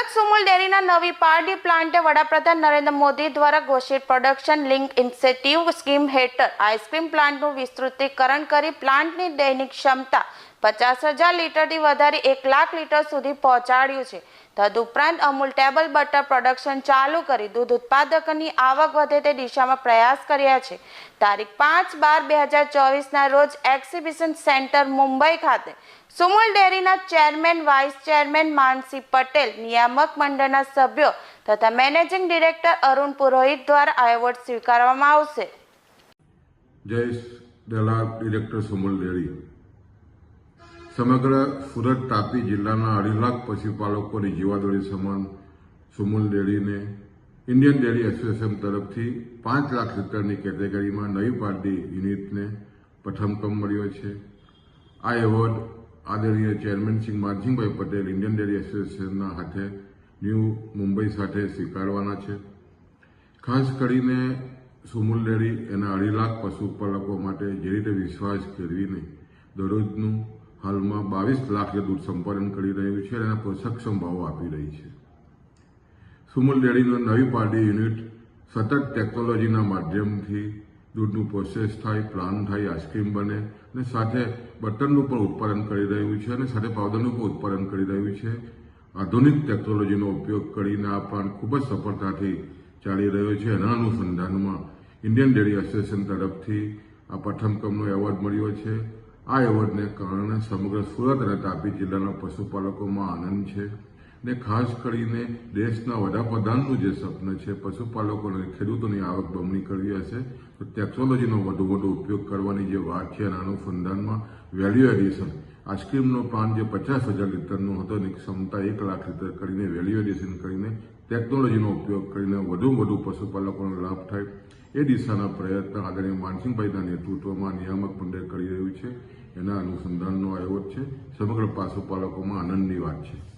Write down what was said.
શહેરના નવી પારડી પ્લાન્ટે વડાપ્રધાન નરેન્દ્ર મોદી દ્વારા ઘોષિત પ્રોડક્શન લિંક ઇન્સેન્ટિવ સ્કીમ હેઠળ આઈસ્ક્રીમ પ્લાન્ટનું વિસ્તૃતીકરણ કરી પ્લાન્ટની દૈનિક ક્ષમતા પચાસ હજાર લીટરથી વધારી એક લાખ લીટર સુધી પહોંચાડ્યું છે. તદુપરાંત અમૂલ ટેબલ બટર પ્રોડક્શન ચાલુ કરી દૂધ ઉત્પાદકની આવક વધે તે દિશામાં પ્રયાસ કર્યા છે. તારીખ પાંચ બાર બે હજાર ચોવીસના રોજ એક્ઝિબિશન સેન્ટર મુંબઈ ખાતે સુમુલ ડેરીના chairman, vice chairman Mansi Patel, નિયામક મંડળના સભ્યો તથા મેનેજિંગ ડિરેક્ટર અરુણ પુરોહિત દ્વારા એવોર્ડ સ્વીકારવામાં આવશે. Jayesh Dalal director Sumul dairy. સમગ્ર સુરત તાપી જિલ્લાના અઢી લાખ પશુપાલકોની જીવાદોરી સમાન સુમુલ ડેરીને ઇન્ડિયન ડેરી એસોસિએશન તરફથી પાંચ લાખ લીટરની કેટેગરીમાં નવી પાર્ટી યુનિટને પ્રથમ ક્રમ મળ્યો છે. આ એવોર્ડ આદરણીય chairman Shri Mansinhbhai Patel Indian dairy એસોસિએશનના હાથે ન્યૂ મુંબઈ સાથે સ્વીકારવાના છે. ખાસ કરીને સુમુલ ડેરી એના અઢી લાખ પશુપાલકો માટે જે રીતે વિશ્વાસ કરવીને દરરોજનું હાલમાં બાવીસ લાખ દૂધ સંપાદન કરી રહ્યું છે અને પોષકક્ષમ ભાવો આપી રહી છે. સુમલ ડેરીનો નવી પાર્ટી યુનિટ સતત ટેકનોલોજીના માધ્યમથી દૂધનું પ્રોસેસ થાય પ્લાન થાય, આઈસ્ક્રીમ બને અને સાથે બટનનું પણ ઉત્પાદન કરી રહ્યું છે અને સાથે પાવડરનું પણ ઉત્પાદન કરી રહ્યું છે. આધુનિક ટેકનોલોજીનો ઉપયોગ કરીને આ પ્લાન્ટ ખૂબ જ સફળતાથી ચાલી રહ્યો છે. એના અનુસંધાનમાં ઇન્ડિયન ડેરી એસોસિએશન તરફથી આ પ્રથમ ક્રમનો એવોર્ડ મળ્યો છે. આ એવોર્ડને કારણે સમગ્ર સુરત અને તાપી જિલ્લાના પશુપાલકોમાં આનંદ છે ને ખાસ કરીને દેશના વડાપ્રધાનનું જે સ્વપ્ન છે પશુપાલકો અને ખેડૂતોની આવક બમણી કરવી હશે, તો ટેકનોલોજીનો વધુ વધુ ઉપયોગ કરવાની જે વાત છે એના અનુસંધાનમાં વેલ્યુ એડિશન આઈસ્ક્રીમનો પ્લાન જે પચાસ હજાર લીટરનો હતો એની ક્ષમતા એક લાખ લીટર કરીને વેલ્યુ એડિશન કરીને, ટેકનોલોજીનો ઉપયોગ કરીને વધુ વધુ પશુપાલકોનો લાભ થાય. એ દિશાના પ્રયત્ન આદરણીય માનસિંહભાઈના નેતૃત્વમાં નિયામક મંડળ કરી રહ્યું છે. એના અનુસંધાનનો આયોજ છે. સમગ્ર પશુપાલકોમાં આનંદની વાત છે.